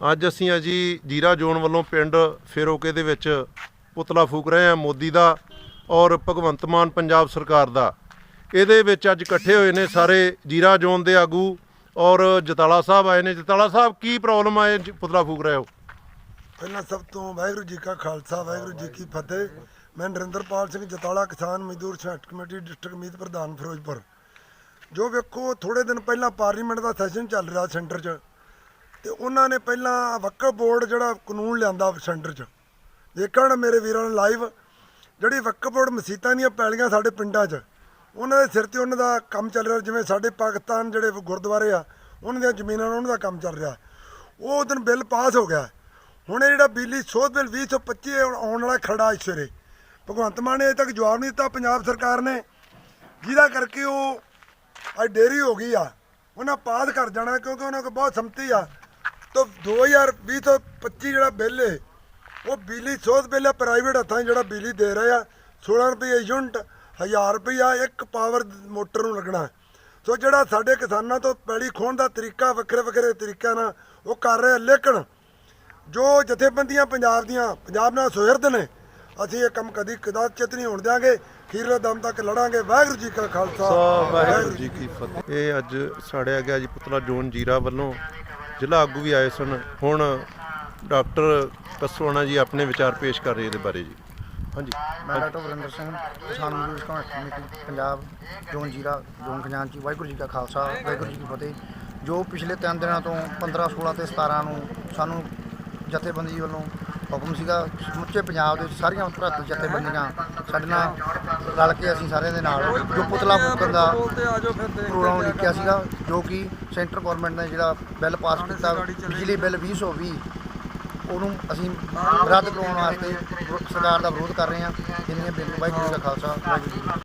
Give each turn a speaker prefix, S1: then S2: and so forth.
S1: ਅੱਜ ਅਸੀਂ ਆ ਜੀ ਜੀਰਾ ਜ਼ੋਨ ਵੱਲੋਂ ਪਿੰਡ ਫੇਰੋਕੇ ਦੇ ਵਿੱਚ ਪੁਤਲਾ ਫੂਕ ਰਹੇ ਹਾਂ ਮੋਦੀ ਦਾ ਔਰ ਭਗਵੰਤ ਮਾਨ ਪੰਜਾਬ ਸਰਕਾਰ ਦਾ। ਇਹਦੇ ਵਿੱਚ ਅੱਜ ਇਕੱਠੇ ਹੋਏ ਨੇ ਸਾਰੇ ਜੀਰਾ ਜ਼ੋਨ ਦੇ ਆਗੂ ਔਰ ਜਤਾਲਾ ਸਾਹਿਬ ਆਏ ਨੇ। ਜਤਾਲਾ ਸਾਹਿਬ, ਕੀ ਪ੍ਰੋਬਲਮ ਆਏ ਪੁਤਲਾ ਫੂਕ ਰਹੇ ਹੋ?
S2: ਪਹਿਲਾਂ ਸਭ ਤੋਂ ਵਾਹਿਗੁਰੂ ਜੀ ਕਾ ਖਾਲਸਾ, ਵਾਹਿਗੁਰੂ ਜੀ ਕੀ ਫਤਿਹ। ਮੈਂ ਨਰਿੰਦਰਪਾਲ ਸਿੰਘ ਜਤਾਲਾ, ਕਿਸਾਨ ਮਜ਼ਦੂਰ ਸੰਘਰਸ਼ ਕਮੇਟੀ, ਡਿਸਟ੍ਰਿਕਟ ਮੀਤ ਪ੍ਰਧਾਨ ਫਿਰੋਜ਼ਪੁਰ। ਜੋ ਵੇਖੋ ਥੋੜੇ ਦਿਨ ਪਹਿਲਾਂ ਪਾਰਲੀਮੈਂਟ ਦਾ ਸੈਸ਼ਨ ਚੱਲ ਰਿਹਾ ਸੈਂਟਰ 'ਚ। ਤੇ ਉਹਨਾਂ ਨੇ ਪਹਿਲਾਂ ਵਕਫ ਬੋਰਡ ਜਿਹੜਾ ਕਾਨੂੰਨ ਲਿਆਂਦਾ ਸੈਂਟਰ 'ਚ। ਦੇਖਣ ਮੇਰੇ ਵੀਰਾਂ ਨੂੰ ਲਾਈਵ ਜਿਹੜੀ ਵਕਫ ਬੋਰਡ ਮਸੀਤਾਂ ਦੀਆਂ ਪੈਲੀਆਂ ਸਾਡੇ ਪਿੰਡਾਂ 'ਚ, ਉਹਨਾਂ ਦੇ ਸਿਰ ਤੇ ਉਹਨਾਂ ਦਾ ਕੰਮ ਚੱਲ ਰਿਹਾ, ਜਿਵੇਂ ਸਾਡੇ ਪਾਕਿਸਤਾਨ ਜਿਹੜੇ ਗੁਰਦੁਆਰੇ ਆ, ਉਹਨਾਂ ਦੀਆਂ ਜ਼ਮੀਨਾਂ ਨਾਲ ਉਹਨਾਂ ਦਾ ਕੰਮ ਚੱਲ ਰਿਹਾ। ਉਹ ਦਿਨ ਬਿੱਲ ਪਾਸ ਹੋ ਗਿਆ। ਹੁਣ ਇਹ ਜਿਹੜਾ ਬਿਜਲੀ ਸੋਧ ਬਿੱਲ 2025 ਆਉਣ ਆਉਣ ਵਾਲਾ ਖੜਾ ਇਸ ਸਵੇਰੇ ਭਗਵੰਤ ਮਾਨ ਨੇ ਅਜੇ ਤੱਕ ਜਵਾਬ ਨਹੀਂ ਦਿੱਤਾ, ਪੰਜਾਬ ਸਰਕਾਰ ਨੇ ਜਿਹਦਾ ਕਰਕੇ ਉਹ ਅੱਜ ਦੇਰੀ ਹੋ ਗਈ ਆ। ਉਹਨਾਂ ਪਾਸ ਕਰ ਜਾਣਾ ਕਿਉਂਕਿ ਉਹਨਾਂ ਕੋਲ ਬਹੁਤ ਸੰਮਤੀ ਆ। ਤਾਂ 2020 ਤੋਂ 25 ਜਿਹੜਾ ਬਿੱਲ ਹੈ ਉਹ ਬਿਜਲੀ ਸੋਧ ਬਿੱਲ ਪ੍ਰਾਈਵੇਟ ਹੱਥਾਂ ਜਿਹੜਾ ਬਿਜਲੀ ਦੇ ਰਹੇ ਆ। 16 ਰੁਪਏ ਯੂਨਿਟ 1000 ਰੁਪਇਆ ਇੱਕ ਪਾਵਰ ਮੋਟਰ ਨੂੰ ਲੱਗਣਾ। ਸੋ ਜਿਹੜਾ ਸਾਡੇ ਕਿਸਾਨਾਂ ਤੋਂ ਪੈਲੀ ਖੋਣ ਦਾ ਤਰੀਕਾ ਵੱਖਰੇ ਵੱਖਰੇ ਤਰੀਕਿਆਂ ਨਾਲ ਉਹ ਕਰ ਰਹੇ ਲੇਕਿਨ ਜੋ ਜਥੇਬੰਦੀਆਂ ਪੰਜਾਬ ਦੀਆਂ ਪੰਜਾਬ ਨਾਲ ਸੁਹਿਰਦ ਨੇ ਅਸੀਂ ਇਹ ਕੰਮ ਕਦੀ ਕਦਾਚਿਤ ਨਹੀਂ ਹੋਣ ਦਿਆਂਗੇ। ਖੀਰਲੇ ਦਮ ਤੱਕ ਲੜਾਂਗੇ। ਵਾਹਿਗੁਰੂ ਜੀ ਕਾ ਖਾਲਸਾ।
S1: ਵਾਹਿਗੁਰੂ ਜੀ ਕੀ ਫਤਿਹ। ਇਹ ਅੱਜ ਸਾੜਿਆ ਗਿਆ ਜੀ ਪੁਤਲਾ ਜੋਨ ਜੀਰਾ ਵੱਲੋਂ ਜ਼ਿਲ੍ਹਾ ਆਗੂ ਵੀ ਆਏ ਸਨ। ਹੁਣ ਡਾਕਟਰ ਕਸੋਣਾ ਜੀ ਆਪਣੇ ਵਿਚਾਰ ਪੇਸ਼ ਕਰ ਰਹੇ ਇਹਦੇ ਬਾਰੇ ਜੀ। ਹਾਂਜੀ।
S3: ਮੈਂ doctor Varinder Singh, Kisan Mazdoor Sangharsh committee, Punjab, zone Zira, zone ਖਜ਼ਾਨਚੀ ਵਾਹਿਗੁਰੂ ਜੀ ਕਾ ਖਾਲਸਾ, ਵਾਹਿਗੁਰੂ ਜੀ ਕੀ ਫਤਿਹ। ਜੋ ਪਿਛਲੇ ਤਿੰਨ ਦਿਨਾਂ ਤੋਂ 15 16 ਤੇ 17 ਨੂੰ ਸਾਨੂੰ ਜਥੇਬੰਦੀ ਵੱਲੋਂ ਹੁਕਮ ਸੀਗਾ, ਸਮੁੱਚੇ ਪੰਜਾਬ ਦੇ ਵਿੱਚ ਸਾਰੀਆਂ ਭਰਤ ਜਥੇਬੰਦੀਆਂ ਸਾਡੇ ਨਾਲ ਰਲ ਕੇ ਅਸੀਂ ਸਾਰਿਆਂ ਦੇ ਨਾਲ ਜੋ ਪੁਤਲਾ ਫੂਕਣ ਦਾ ਪ੍ਰੋਗਰਾਮ ਲਿਖਿਆ ਸੀਗਾ, ਜੋ ਕਿ ਸੈਂਟਰ ਗਵਰਨਮੈਂਟ ਨੇ ਜਿਹੜਾ ਬਿੱਲ ਪਾਸ ਕੀਤਾ, ਬਿਜਲੀ ਬਿੱਲ 2020 ਉਹਨੂੰ ਅਸੀਂ ਰੱਦ ਕਰਾਉਣ ਵਾਸਤੇ ਸਰਕਾਰ ਦਾ ਵਿਰੋਧ ਕਰ ਰਹੇ ਹਾਂ, ਜਿੰਨੀਆਂ ਬਿੱਲ ਵਾਹਿਗੁਰੂ ਜੀ ਕਾ ਖਾਲਸਾ, ਵਾਹਿਗੁਰੂ ਜੀ